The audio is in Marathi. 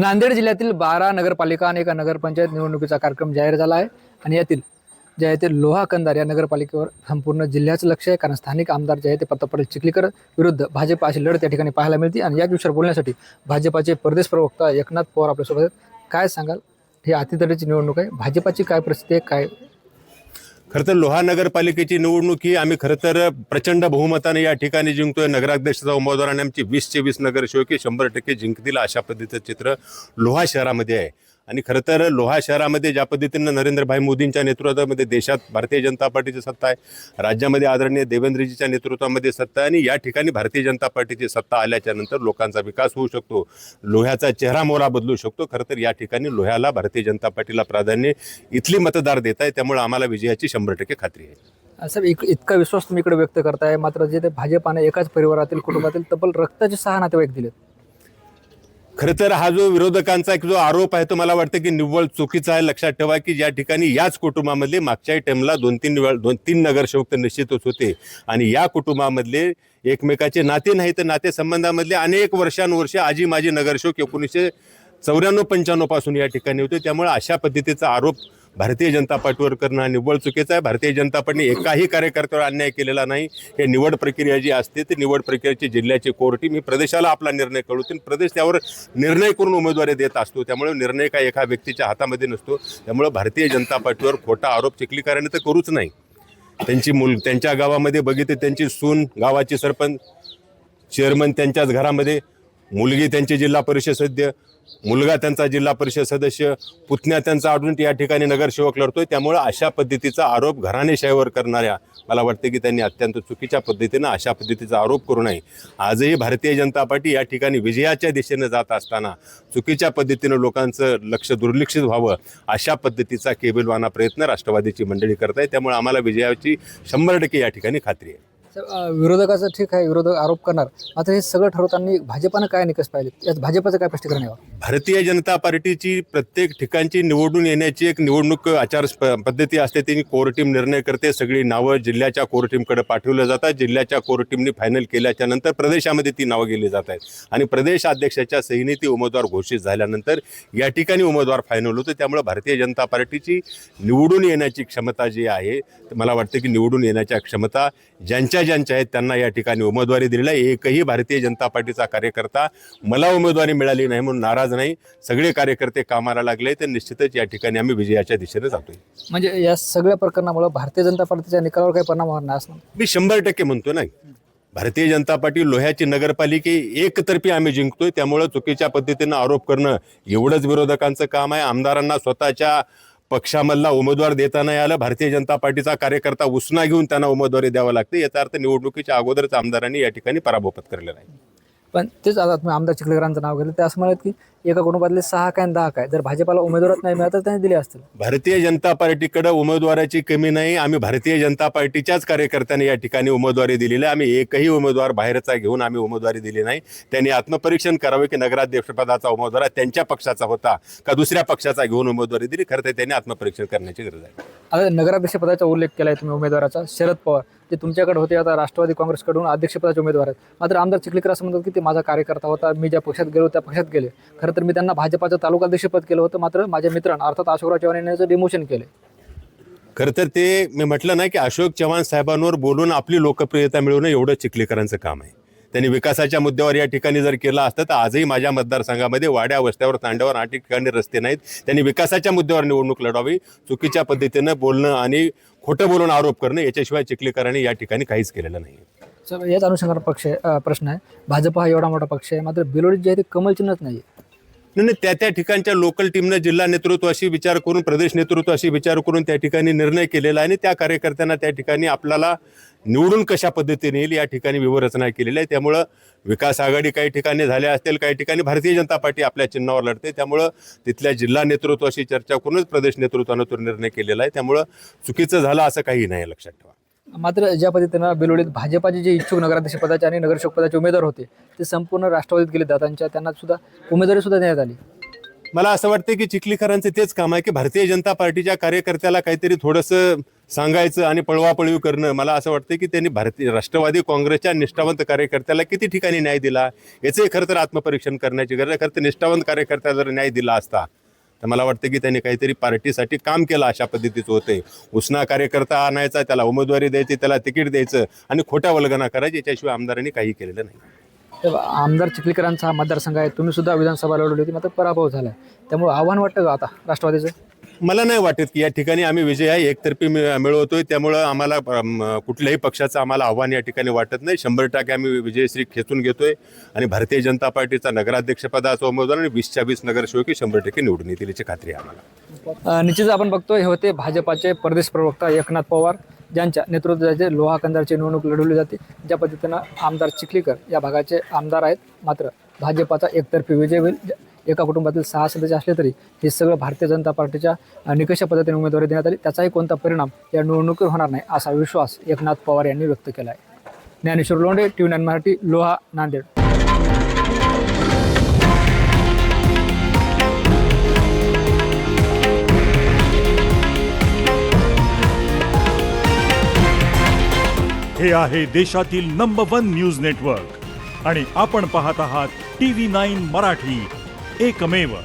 नांदेड जिल्ह्यातील बारा नगरपालिका आणि एका नगरपंचायत निवडणुकीचा कार्यक्रम जाहीर झाला आहे. आणि यातील जे आहे ते लोहा कंदार या नगरपालिकेवर संपूर्ण जिल्ह्याचं लक्ष आहे. कारण स्थानिक आमदार जे आहे ते प्रताप चिखलीकर विरुद्ध भाजप अशी लढत या ठिकाणी पाहायला मिळते. आणि याच विषयावर बोलण्यासाठी भाजपाचे प्रदेश प्रवक्ता एकनाथ पवार आपल्यासोबत आहेत. काय सांगाल? हे अतितटीची निवडणूक आहे. भाजपाची काय परिस्थिती आहे? काय खरं तर लोहा नगरपालिकेची निवडणूक ही आम्ही खरं तर प्रचंड बहुमताने या ठिकाणी जिंकतोय. नगराध्यक्षाचा उमेदवाराने आमची वीसचे वीस नगर हे शंभर टक्के जिंकतील अशा पद्धतीचं चित्र लोहा शहरामध्ये आहे. आणि खरं तर लोहा शहरामध्ये ज्या पद्धतीनं नरेंद्रभाई मोदींच्या नेतृत्वामध्ये देशात भारतीय जनता पार्टीची सत्ता आहे राज्यामध्ये आदरणीय देवेंद्रजीच्या नेतृत्वामध्ये सत्ता आहे आणि या ठिकाणी भारतीय जनता पार्टीची सत्ता आल्याच्यानंतर लोकांचा विकास होऊ शकतो लोह्याचा चेहरा मोहरा बदलू शकतो. खरं तर या ठिकाणी लोह्याला भारतीय जनता पार्टीला प्राधान्य इथली मतदार देत आहे त्यामुळे आम्हाला विजयाची शंभर टक्के खात्री आहे. असं इक इतका विश्वास तुम्ही इकडे व्यक्त करताय मात्र जे ते भाजपाने एकाच परिवारातील कुटुंबातील तब्बल रक्ताचे सहा नातेवाईक दिलेत. खरं तर हा जो विरोधकांचा एक जो आरोप आहे तो मला वाटतं की निव्वळ चुकीचा आहे. लक्षात ठेवा की ज्या ठिकाणी याच कुटुंबामधले मागच्याही टाइमला दोन तीन वेळ दोन तीन नगरसेवक तर निश्चितच होते. आणि या कुटुंबामधले एकमेकाचे नाते नाही तर नातेसंबंधामधले अनेक वर्षानुवर्षे आजी माजी नगरसेवक एकोणीसशे चौऱ्याण्णव पंच्याण्णवपासून या ठिकाणी होते. त्यामुळे अशा पद्धतीचा आरोप भारतीय जनता पार्टीवर करणं निव्वळ चुकीचं आहे. भारतीय जनता पार्टीने एकाही कार्यकर्त्यावर अन्याय केलेला नाही. हे निवड प्रक्रिया जी असते ती निवड प्रक्रियेची जिल्ह्याची कोर्टी मी प्रदेशाला आपला निर्णय कळवतील प्रदेश त्यावर निर्णय करून उमेदवारी देत असतो. त्यामुळे निर्णय काय एका व्यक्तीच्या हातामध्ये नसतो. त्यामुळे भारतीय जनता पार्टीवर खोटा आरोप चिखलीकरांनी तर करूच नाही. त्यांची मुल त्यांच्या गावामध्ये बघितले त्यांची सून गावाची सरपंच चेअरमन त्यांच्याच घरामध्ये मुलगी त्यांची जिल्हा परिषद सदस्य मुलगा त्यांचा जिल्हा परिषद सदस्य पुतण्या त्यांचा आढळून या ठिकाणी नगरसेवक लढतोय. त्यामुळे अशा पद्धतीचा आरोप घराणेशाहीवर करणाऱ्या मला वाटतं की त्यांनी अत्यंत चुकीच्या पद्धतीनं अशा पद्धतीचा आरोप करू नये. आजही भारतीय जनता पार्टी या ठिकाणी विजयाच्या दिशेनं जात असताना चुकीच्या पद्धतीनं लोकांचं लक्ष दुर्लक्षित व्हावं अशा पद्धतीचा केबिलवाना प्रयत्न राष्ट्रवादीची मंडळी करत आहे त्यामुळे आम्हाला विजयाची शंभर टक्के या ठिकाणी खात्री आहे. विरोधकाचं ठीक आहे विरोधक आरोप करणार. मात्र हे सगळं ठरवताना भाजपानं काय निकष पाहिले यात भाजपाचं काय स्पष्टीकरण यावं भारतीय जनता पार्टीची प्रत्येक ठिकाणची निवडून येण्याची एक निवडणूक आचार पद्धती असते ती कोर टीम निर्णय करते. सगळी नावं जिल्ह्याच्या कोर टीमकडे पाठवलं जातात. जिल्ह्याच्या कोर टीमने फायनल केल्याच्यानंतर प्रदेशामध्ये ती नावं गेली जात आहेत. आणि प्रदेश अध्यक्षाच्या सहीने ती उमेदवार घोषित झाल्यानंतर या ठिकाणी उमेदवार फायनल होतो. त्यामुळे भारतीय जनता पार्टीची निवडून येण्याची क्षमता जी आहे मला वाटतं की निवडून येण्याच्या क्षमता ज्यांच्या ज्यांच्या आहेत त्यांना या ठिकाणी उमेदवारी दिलेली आहे. एकही भारतीय जनता पार्टीचा कार्यकर्ता मला उमेदवारी मिळाली नाही म्हणून नाराज नाही. सगळे कार्यकर्ते कामाला लागले तर निश्चितच या ठिकाणी आम्ही विजयाच्या दिशेने जातोय. म्हणजे या सगळ्या प्रकरणामुळे भारतीय जनता पार्टीच्या निकालावर काही परिणाम होणार नाही असं मी शंभर टक्के म्हणतो ना भारतीय जनता पार्टी लोह्याची नगरपालिके एकतर्फी आम्ही जिंकतोय. त्यामुळं चुकीच्या पद्धतीनं आरोप करणं एवढंच विरोधकांचं काम आहे. आमदारांना स्वतःच्या पक्षामधला उमेदवार देता नाही आलं भारतीय जनता पार्टीचा कार्यकर्ता उसना घेऊन त्यांना उमेदवारी द्यावं लागते. याचा अर्थ निवडणुकीच्या अगोदरच आमदारांनी या ठिकाणी पराभव पत्करलेला आहे. पण तेच आता तुम्ही आमदार चिखलेकरांचं नाव घेतलं ते असं म्हणत की एका कुटुंबातले सहा काय आणि दहा काय. जर भाजपाला उमेदवारच नाही मिळालं तर त्यांनी दिले असतील. भारतीय जनता पार्टीकडे उमेदवाराची कमी नाही. आम्ही भारतीय जनता पार्टीच्याच कार्यकर्त्यांनी या ठिकाणी उमेदवारी दिलेली आम्ही एकही उमेदवार बाहेरचा घेऊन आम्ही उमेदवारी दिली नाही. त्यांनी आत्मपरीक्षण करावे की नगराध्यक्षपदाचा उमेदवार त्यांच्या पक्षाचा होता का दुसऱ्या पक्षाचा घेऊन उमेदवारी दिली? खरं तर त्यांनी आत्मपरीक्षण करण्याची गरज आहे. आता नगराध्यक्ष पदाचा उल्लेख केला आहे तुम्ही उमेदवाराचा. शरद पवार ते तुमच्याकडे होते आता राष्ट्रवादी काँग्रेसकडून अध्यक्षपदाचे उमेदवार आहेत. मात्र आमदार चिखलीकर असं म्हणतात की ते माझा कार्यकर्ता होता. मी ज्या पक्षात गेलो त्या पक्षात गेले. खरं तर मी त्यांना भाजपाचं तालुकाध्यक्षपद केलं होतं. मात्र माझ्या मित्रांना अर्थात अशोकराव चव्हाण यांनी याचं डिमोशन केलं खरं तर ते मी म्हटलं ना की अशोक चव्हाण साहेबांवर बोलून आपली लोकप्रियता मिळवणं एवढं चिखलीकरांचं काम आहे. त्यांनी विकासाच्या मुद्द्यावर या ठिकाणी जर केलं असतं तर आजही माझ्या मतदारसंघामध्ये वाड्या वस्त्यावर तांड्यावर आठ ठिकाणी रस्ते नाहीत. त्यांनी विकासाच्या मुद्द्यावर निवडणूक लढवावी चुकीच्या पद्धतीनं बोलणं आणि खोटं बोलून आरोप करणं याच्याशिवाय चिखलीकरांनी या ठिकाणी काहीच केलेलं नाही याच अनुषंगाने पक्ष प्रश्न आहे. भाजप हा एवढा मोठा पक्ष आहे मात्र बिलोडीत जे आहे ते कमल चिन्हच नाही नाही नाही, त्या त्या ठिकाणच्या लोकल टीमनं जिल्हा नेतृत्वाशी विचार करून प्रदेश नेतृत्वाशी विचार करून त्या ठिकाणी निर्णय केलेला आहे आणि त्या कार्यकर्त्यांना त्या ठिकाणी आपल्याला निवडून कशा पद्धतीने येईल या ठिकाणी व्यूहरचना केलेली आहे. त्यामुळं विकास आघाडी काही ठिकाणी झाल्या असतील काही ठिकाणी भारतीय जनता पार्टी आपल्या चिन्हावर लढते. त्यामुळं तिथल्या जिल्हा नेतृत्वाशी चर्चा करूनच प्रदेश नेतृत्वानं तो निर्णय केलेला आहे. त्यामुळं चुकीचं झालं असं काही नाही लक्षात ठेवा. मात्र ज्या पद्धतीनं बिलोडीत भाजपाचे जे इच्छुक नगराध्यक्षपदाचे आणि नगरसेवक उमेदवार होते ते संपूर्ण राष्ट्रवादीत गेले. दादांच्या त्यांना सुद्धा उमेदवारी सुद्धा देण्यात आली. मला असं वाटतं की चिखलीकरांचं तेच काम आहे की भारतीय जनता पार्टीच्या कार्यकर्त्याला काहीतरी थोडंसं सांगायचं आणि पळवापळवी करणं. मला असं वाटतं की त्यांनी भारतीय राष्ट्रवादी काँग्रेसच्या निष्ठावंत कार्यकर्त्याला किती ठिकाणी न्याय दिला? याचंही खरं तर आत्मपरीक्षण करण्याची गरज खरं तर निष्ठावंत कार्यकर्त्याला जर न्याय दिला असता तर मला वाटतं की त्यांनी काहीतरी पार्टीसाठी काम केलं अशा पद्धतीचं होते उसना कार्यकर्ता आणायचा त्याला उमेदवारी द्यायची त्याला तिकीट द्यायचं आणि खोट्या वल्गना करायची याच्याशिवाय आमदारांनी काही केलेलं नाही. तेव्हा आमदार चिखलीकरांचा हा मतदारसंघ आहे. तुम्ही सुद्धा विधानसभा लढवली होती मात्र पराभव झाला त्यामुळे आव्हान वाटतं का आता राष्ट्रवादीचं? मला नाही वाटत की या ठिकाणी आम्ही विजय आहे एकतर्फी मिळवतोय. त्यामुळं आम्हाला कुठल्याही पक्षाचं आम्हाला आव्हान या ठिकाणी वाटत नाही. शंभर टक्के आम्ही विजयश्री खेचून घेतोय आणि भारतीय जनता पार्टीचा नगराध्यक्षपदाचा उमेदवार आणि वीसच्या वीस नगरसेवकी शंभर टक्के निवडून येतील याची खात्री आम्हाला. निश्चित निश्चितच आपण बघतो हे होते भाजपाचे प्रदेश प्रवक्ता एकनाथ पवार ज्यांच्या नेतृत्वाचे लोहा कंदारची निवडणूक लढवली जाते. ज्या पद्धतीनं आमदार चिखलीकर या भागाचे आमदार आहेत मात्र भाजपाचा एकतर्फी विजय होईल. ज- एका कुटुंबातील सहा सदस्य असले तरी हे सगळं भारतीय जनता पार्टीच्या निकष पद्धतीने उमेदवारी देण्यात आली. त्याचाही कोणता परिणाम या निवडणुकीवर होणार नाही असा विश्वास एकनाथ पवार यांनी व्यक्त केला आहे Dnyaneshwar Londhe T V nine Marathi Loha Nanded. हे आहे देशातील नंबर वन न्यूज नेटवर्क आणि आपण पाहत आहात टी व्ही नाईन मराठी. एकमेव